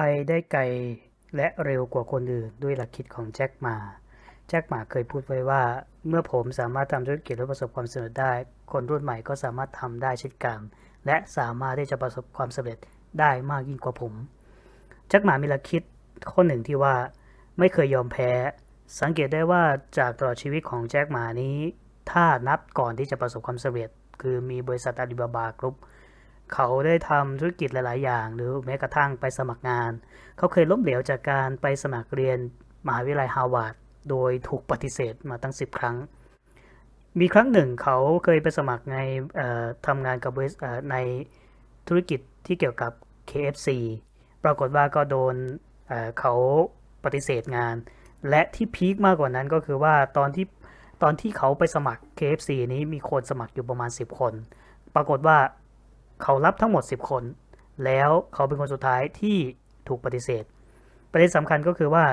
ไปได้ไกลและเร็วกว่าคนอื่นด้วยหลักคิดของแจ็คหมา แจ็คหมาเคยพูดไว้ว่า เมื่อผมสามารถทำธุรกิจและประสบความสำเร็จได้ คนรุ่นใหม่ก็สามารถทำได้เช่นกัน และสามารถที่จะประสบความสำเร็จได้มากยิ่งกว่าผม แจ็คหมามีหลักคิดข้อหนึ่งที่ว่าไม่เคยยอมแพ้ สังเกตได้ว่าจากตลอดชีวิตของแจ็คหมานี้ ถ้านับก่อนที่จะประสบความสำเร็จ คือมีบริษัทอาลีบาบากรุ๊ป เขาได้ทำธุรกิจหลาย ๆ อย่าง หรือแม้กระทั่งไปสมัครงาน เขาเคยล้มเหลวจากการไปสมัครเรียนมหาวิทยาลัยฮาร์วาร์ดโดยถูกปฏิเสธมาตั้ง 10 ครั้ง มีครั้งหนึ่งเขาเคยไปสมัครในทำงานกับในธุรกิจที่เกี่ยวกับ KFC ปรากฏว่าก็โดนเเขาปฏิเสธงาน และที่พีคมากกว่านั้นก็คือว่าตอนที่ตอนที่เขาไปสมัคร KFC นี้มีคนสมัครอยู่ประมาณ 10 คน ปรากฏว่า เขารับทั้งหมด 10 คน แล้วเขาเป็นคนสุดท้ายที่ถูกปฏิเสธ ประเด็นสำคัญก็คือว่า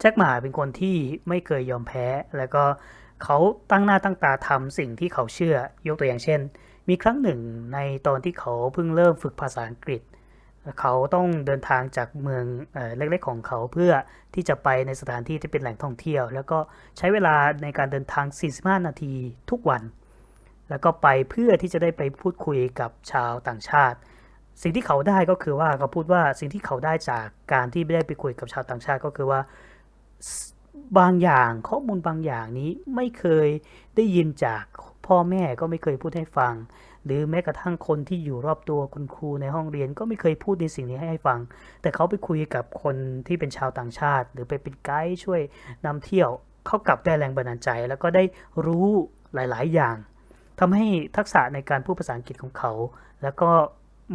แจ็คหมาเป็นคนที่ไม่เคยยอมแพ้ แล้วก็เขาตั้งหน้าตั้งตาทำสิ่งที่เขาเชื่อยกตัวอย่างเช่น มีครั้งหนึ่งในตอนที่เขาเพิ่งเริ่มฝึกภาษาอังกฤษ เขาต้องเดินทางจากเมืองเล็กๆของเขาเพื่อที่จะไปในสถานที่ที่เป็นแหล่งท่องเที่ยว แล้วก็ใช้เวลาในการเดินทาง 45 นาทีทุกวัน แล้วก็ไปเพื่อที่จะได้ไปพูดคุยกับชาวต่างชาติ สิ่งที่เขาได้ก็คือว่าเขาพูดว่าสิ่งที่เขาได้จากการที่ได้ไปคุยกับชาวต่างชาติก็คือว่าบางอย่างข้อมูลบางอย่างนี้ไม่เคยได้ยินจากพ่อแม่ก็ไม่เคยพูดให้ฟัง หรือแม้กระทั่งคนที่อยู่รอบตัวคุณครูในห้องเรียนก็ไม่เคยพูดในสิ่งนี้ให้ฟัง แต่เขาไปคุยกับคนที่เป็นชาวต่างชาติ หรือไปเป็นไกด์ช่วยนำเที่ยวเขากลับได้แรงบันดาลใจ แล้วก็ได้รู้หลาย ๆ อย่าง ทำให้ทักษะในการพูดภาษาอังกฤษของเขา แล้วก็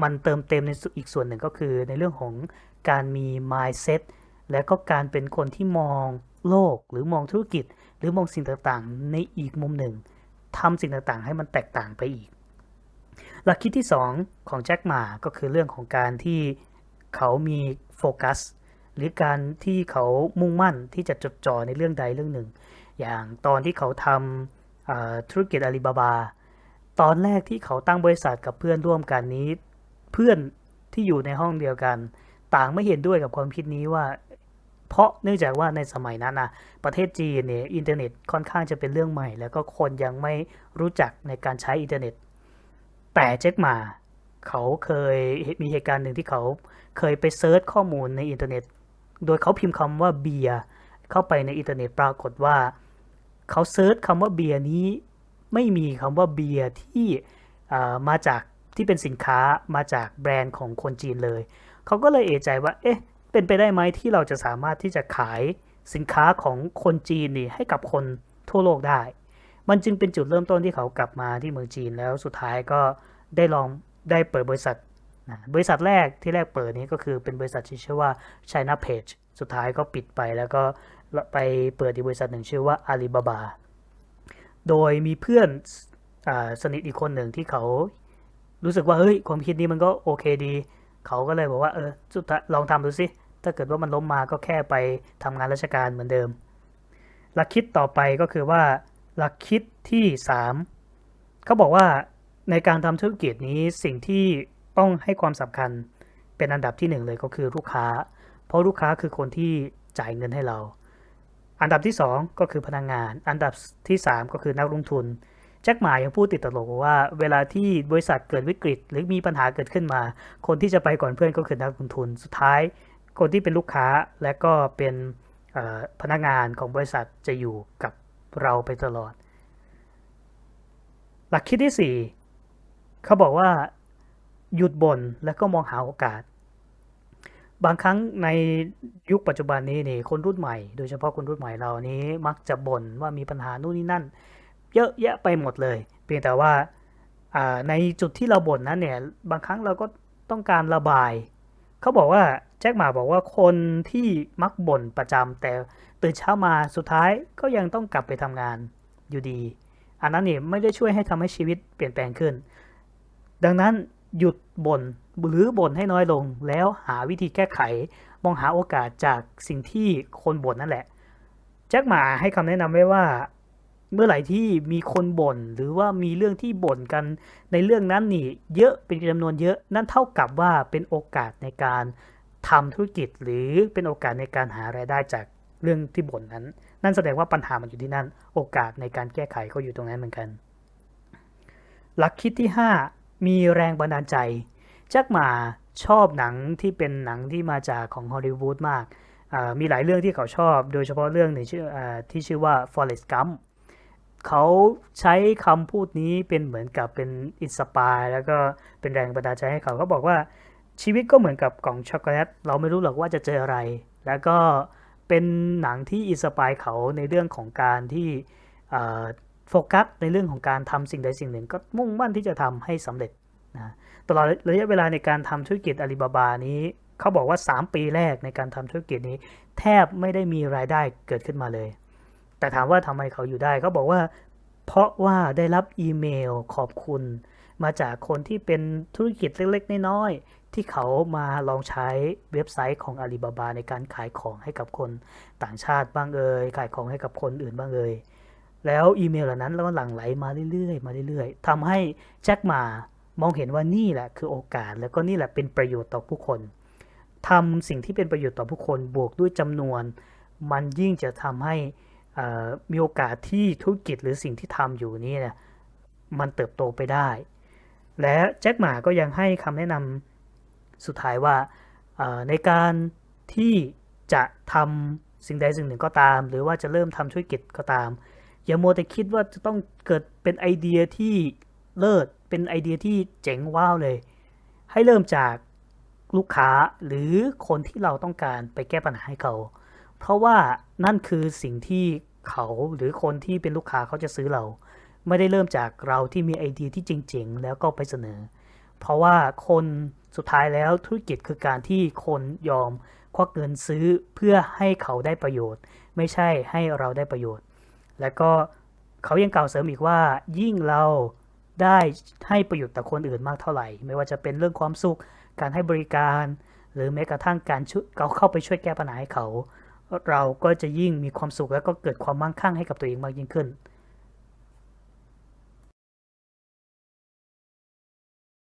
มันเติมเต็มในอีกส่วนหนึ่งก็คือในเรื่องของการมี mindset และก็การเป็นคนที่มองโลกหรือมองธุรกิจ หรือมองสิ่งต่างๆ ในอีกมุมหนึ่งทำสิ่งต่างๆ ให้มันแตกต่างไปอีก หลักคิดที่ 2 ของแจ็คหมาก็คือเรื่องของการที่เขามีโฟกัสหรือการที่เขามุ่งมั่นที่จะจดจ่อในเรื่องใดเรื่องหนึ่ง อย่างตอนที่เขาทำอ่า ธุรกิจอาลีบาบา ตอนแรกที่เขาตั้งบริษัทกับเพื่อนร่วมกันนี้ เพื่อนที่อยู่ในห้องเดียวกัน ต่างไม่เห็นด้วยกับความคิดนี้ว่า เพราะเนื่องจากว่าในสมัยนั้นนะประเทศจีนเนี่ยอินเทอร์เน็ตค่อนข้างจะเป็นเรื่องใหม่ แล้วก็คนยังไม่รู้จักในการใช้อินเทอร์เน็ต แต่เจ็คมาเขาเคยมีเหตุการณ์หนึ่งที่เขาเคยไปเซิร์ชข้อมูลในอินเทอร์เน็ต โดยเขาพิมพ์คำว่าเบียร์เข้าไปในอินเทอร์เน็ตปรากฏว่า เขาเซิร์ชคำว่าเบียร์นี้ไม่มีคำว่าเบียร์ที่มาจากที่เป็นสินค้ามาจากแบรนด์ของคนจีนเลย เขาก็เลยเอะใจว่า เอ๊ะ เป็นไปได้ไหมที่เราจะสามารถที่จะขายสินค้าของคนจีนนี่ให้กับคนทั่วโลกได้ มันจึงเป็นจุดเริ่มต้นที่เขากลับมาที่เมืองจีนแล้วสุดท้ายก็ได้ลองได้เปิดบริษัทนะบริษัทแรกที่แรกเปิดนี้ก็คือเป็นบริษัทที่ชื่อว่า China Page สุดท้ายก็ปิดไปแล้วก็ ไปเปิดอีกบริษัทหนึ่งชื่อว่า Alibaba โดยมีเพื่อนอสนิทอีกคนหนึ่งที่เขารู้สึกว่า เฮ้ย ความคิดนี้มันก็โอเคดี เขาก็เลยบอกว่า เออสุดท้ายลองทำดูสิ ถ้าเกิดว่ามันล้มมาก็แค่ไปทำงานราชการเหมือนเดิม หลักคิดต่อไปก็คือว่า หลักคิดที่สามเขาบอกว่าในการทำธุรกิจนี้สิ่งที่ต้องให้ความสำคัญเป็นอันดับที่หนึ่งเลยก็คือลูกค้า เพราะลูกค้าคือคนที่จ่ายเงินให้เรา อันดับที่สองก็คือพนักงงาน อันดับที่สามก็คือนักลงทุน แจ็คหมายังพูดติดตลกว่า เวลาที่บริษัทเกิดวิกฤต หรือมีปัญหาเกิดขึ้นมา คนที่จะไปก่อนเพื่อนก็คือนักลงทุน สุดท้าย คนที่เป็นลูกค้าและก็เป็นพนักงานของบริษัทจะอยู่กับเราไปตลอด หลักคิดที่สี่เขาบอกว่า หยุดบ่นแล้วก็มองหาโอกาส บางครั้งในยุคปัจจุบันนี้นี่คนรุ่นใหม่ โดยเฉพาะคนรุ่นใหม่เรานี้มักจะบ่นว่ามีปัญหานู่นนี่นั่น เยอะแยะไปหมดเลย เพียงแต่ว่าอ่าในจุดที่เราบ่นนั้นเนี่ยบางครั้งเราก็ต้องการระบาย เขาบอกว่าแจ็คหมาบอกว่าคนที่มักบ่นประจำแต่ตื่นเช้ามาสุดท้ายก็ยังต้องกลับไปทำงานอยู่ดี อันนั้นเนี่ยไม่ได้ช่วยให้ทำให้ชีวิตเปลี่ยนแปลงขึ้น ดังนั้นหยุดบ่น หรือบ่นให้น้อยลง แล้วหาวิธีแก้ไข มองหาโอกาสจากสิ่งที่คนบ่นนั่นแหละ แจ็คหมาให้คำแนะนำไว้ว่า เมื่อไหร่ที่มีคนบ่น หรือว่ามีเรื่องที่บ่นกันในเรื่องนั้นนี่ เยอะเป็นจำนวนเยอะนั่นเท่ากับว่าเป็นโอกาสในการทำธุรกิจ หรือเป็นโอกาสในการหารายได้จากเรื่องที่บ่นนั้น นั่นแสดงว่าปัญหามันอยู่ที่นั่น โอกาสในการแก้ไขก็อยู่ตรงนั้นเหมือนกัน หลักคิดที่ 5 มีแรงบันดาลใจ แจ็คหมาชอบหนังที่เป็นหนังที่มาจากของฮอลลีวูดมาก มีหลายเรื่องที่เขาชอบ โดยเฉพาะเรื่องหนึ่งชื่ออที่ชื่อว่า Forrest Gump เขาใช้คำพูดนี้เป็นเหมือนกับเป็นอินสปายแล้วก็เป็นแรงบันดาลใจให้เขาเขาบอกว่าชีวิตก็เหมือนกับกล่องช็อกโกแลตเราไม่รู้หรอกว่าจะเจออะไร แล้วก็เป็นหนังที่อินสปายเขาในเรื่องของการที่โฟกัสในเรื่องของการทำสิ่งใดสิ่งหนึ่ง ก็มุ่งมั่นที่จะทำให้สำเร็จ นะตลอดระยะเวลาในการทำธุรกิจอาลีบาบานี้เขาบอกว่า 3 ปีแรกในการทำธุรกิจนี้ แทบไม่ได้มีรายได้เกิดขึ้นมาเลย แต่ถามว่าทำไมเขาอยู่ได้เขาบอกว่า เพราะว่าได้รับอีเมลขอบคุณ มาจากคนที่เป็นธุรกิจเล็กๆน้อยๆที่เขามาลองใช้เว็บไซต์ของอาลีบาบาในการขายของให้กับคนต่างชาติบ้างเอ่ยขายของให้กับคนอื่นบ้างเอ่ยแล้วอีเมลเหล่านั้นแล้วก็หลั่งไหลมาเรื่อยๆมาเรื่อยๆทำให้แจ็คมา มองเห็นว่านี่แหละคือโอกาส แล้วก็นี่แหละเป็นประโยชน์ต่อผู้คนทำสิ่งที่เป็นประโยชน์ต่อผู้คนบวกด้วยจำนวน มันยิ่งจะทำให้มีโอกาสที่ธุรกิจหรือสิ่งที่ทำอยู่นี่เนี่ยมันเติบโตไปได้ และแจ็คหมาก็ยังให้คำแนะนำสุดท้ายว่าในการที่จะทำสิ่งใดสิ่งหนึ่งก็ตาม หรือว่าจะเริ่มทำธุรกิจก็ตาม อย่ามัวแต่คิดว่าจะต้องเกิดเป็นไอเดียที่เลิศ เป็นไอเดียที่เจ๋งว้าวเลย ให้เริ่มจากลูกค้าหรือคนที่เราต้องการไปแก้ปัญหาให้เขา เพราะว่านั่นคือสิ่งที่เขาหรือคนที่เป็นลูกค้าเขาจะซื้อเรา ไม่ได้เริ่มจากเราที่มีไอเดียที่เจ๋งๆแล้วก็ไปเสนอ เพราะว่าคนสุดท้ายแล้วธุรกิจคือการที่คนยอมควักเงินซื้อเพื่อให้เขาได้ประโยชน์ ไม่ใช่ให้เราได้ประโยชน์ แล้วก็เขายังกล่าวเสริมอีกว่า ยิ่งเรา ได้ให้ประโยชน์ต่อคนอื่นมากเท่าไหร่ ไม่ว่าจะเป็นเรื่องความสุข การให้บริการ หรือแม้กระทั่งการช่วยเขาเข้าไปช่วยแก้ปัญหาให้เขา เราก็จะยิ่งมีความสุขและก็เกิดความมั่งคั่งให้กับตัวเองมากยิ่งขึ้น